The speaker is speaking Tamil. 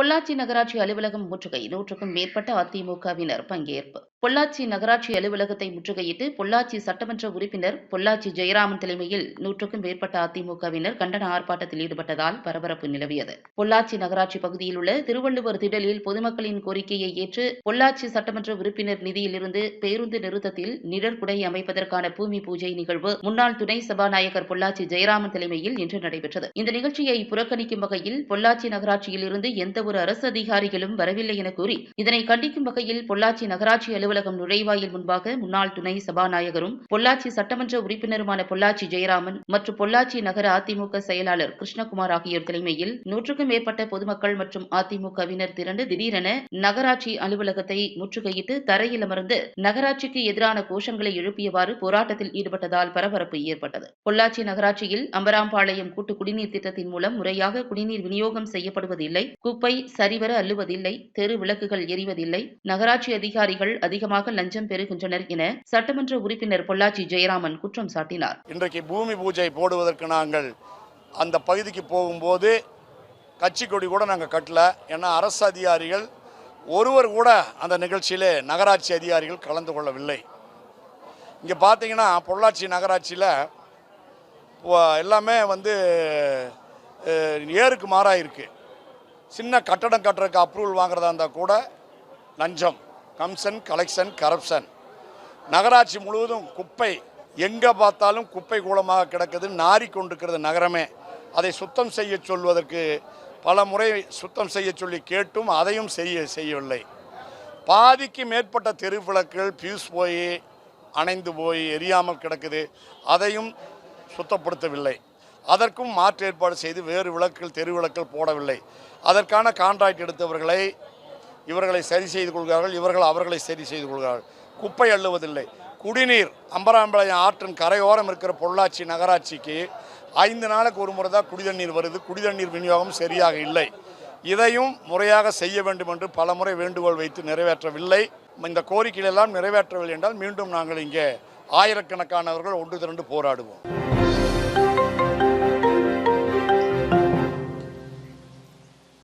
பொள்ளாச்சி நகராட்சி அலுவலகம் முற்றுகை. நூற்றுக்கும் மேற்பட்ட அதிமுகவினர் பங்கேற்பு. பொள்ளாச்சி நகராட்சி அலுவலகத்தை முற்றுகையிட்டு பொள்ளாச்சி சட்டமன்ற உறுப்பினர் பொள்ளாச்சி ஜெயராமன் தலைமையில் நூற்றுக்கும் மேற்பட்ட அதிமுகவினர் கண்டன ஆர்ப்பாட்டத்தில் ஈடுபட்டதால் பரபரப்பு நிலவியது. பொள்ளாச்சி நகராட்சி பகுதியில் உள்ள திருவள்ளுவர் திடலில் பொதுமக்களின் கோரிக்கையை ஏற்று பொள்ளாச்சி சட்டமன்ற உறுப்பினர் நிதியிலிருந்து பேருந்து நிறுத்தத்தில் நிழற்குடை அமைப்பதற்கான பூமி பூஜை நிகழ்வு முன்னாள் துணை சபாநாயகர் பொள்ளாச்சி ஜெயராமன் தலைமையில் இன்று நடைபெற்றது. இந்த நிகழ்ச்சியை புறக்கணிக்கும் வகையில் பொள்ளாச்சி நகராட்சியில் இருந்து எந்த ஒரு அரசு அதிகாரிகளும் வரவில்லை என கூறி இதனை கண்டிக்கும் வகையில் பொள்ளாச்சி நகராட்சி அலுவலகம் அலுவலகம் நுழைவாயில் முன்பாக முன்னாள் துணை சபாநாயகரும் பொள்ளாச்சி சட்டமன்ற உறுப்பினருமான பொள்ளாச்சி ஜெயராமன் மற்றும் பொள்ளாச்சி நகர அதிமுக செயலாளர் கிருஷ்ணகுமார் ஆகியோர் தலைமையில் நூற்றுக்கும் மேற்பட்ட பொதுமக்கள் மற்றும் அதிமுகவினர் திரண்டு திடீரென நகராட்சி அலுவலகத்தை முற்றுகையிட்டு தரையில் அமர்ந்து நகராட்சிக்கு எதிரான கோஷங்களை எழுப்பியவாறு போராட்டத்தில் ஈடுபட்டதால் பரபரப்பு ஏற்பட்டது. பொள்ளாச்சி நகராட்சியில் அம்பராம்பாளையம் கூட்டு குடிநீர் திட்டத்தின் மூலம் முறையாக குடிநீர் விநியோகம் செய்யப்படுவதில்லை. குப்பை சரிவர அள்ளுவதில்லை. தெரு விளக்குகள் எரிவதில்லை. நகராட்சி அதிகாரிகள் அதிக அதிகமாக லஞ்சம் பெறுகின்றனர் என சட்டமன்ற உறுப்பினர் பொள்ளாச்சி ஜெயராமன் குற்றம் சாட்டினார். இன்றைக்கு பூமி பூஜை போடுவதற்கு நாங்கள் அந்த பகுதிக்கு போகும்போது கட்சி கொடி கூட நாங்கள் கட்டல. ஏன்னா அரசு அதிகாரிகள் ஒருவர் கூட அந்த நிகழ்ச்சியிலே நகராட்சி அதிகாரிகள் கலந்து கொள்ளவில்லை. இங்கே பார்த்தீங்கன்னா பொள்ளாச்சி நகராட்சியில் எல்லாமே வந்து ஏருக்கு மாறாக இருக்குது சின்ன கட்டடம் கட்டுறதுக்கு அப்ரூவல் வாங்குறதா இருந்தால் கூட லஞ்சம். Commission collection corruption. நகராட்சி முழுவதும் குப்பை எங்கே பார்த்தாலும் குப்பை கூலமாக கிடக்குது நாரி கொண்டிருக்கிறது நகரமே. அதை சுத்தம் செய்ய சொல்வதற்கு பல முறை சுத்தம் செய்ய சொல்லி கேட்டும் அதையும் செய்ய செய்யவில்லை. பாதிக்கு மேற்பட்ட தெரு விளக்குகள் பியூஸ் போய் அணைந்து போய் எரியாமல் கிடக்குது. அதையும் சுத்தப்படுத்தவில்லை. அதற்கும் மாற்று ஏற்பாடு செய்து வேறு விளக்குகள் தெரு விளக்குகள் போடவில்லை. அதற்கான கான்ட்ராக்ட் எடுத்தவர்களை இவர்களை சரி செய்து கொள்கிறார்கள் இவர்கள் அவர்களை சரி செய்து கொள்கிறார்கள். குப்பை அள்ளுவதில்லை. குடிநீர் அம்பராம்பாளையம் ஆற்றின் கரையோரம் இருக்கிற பொள்ளாச்சி நகராட்சிக்கு ஐந்து நாளுக்கு ஒரு முறை தான் குடிதண்ணீர் வருது. குடிதண்ணீர் விநியோகம் சரியாக இல்லை. இதையும் முறையாக செய்ய வேண்டும் என்று பலமுறை வேண்டுகோள் வைத்து நிறைவேற்றவில்லை. இந்த கோரிக்கையிலெல்லாம் நிறைவேற்றவில்லை என்றால் மீண்டும் நாங்கள் இங்கே ஆயிரக்கணக்கானவர்கள் ஒன்று திரண்டு போராடுவோம்.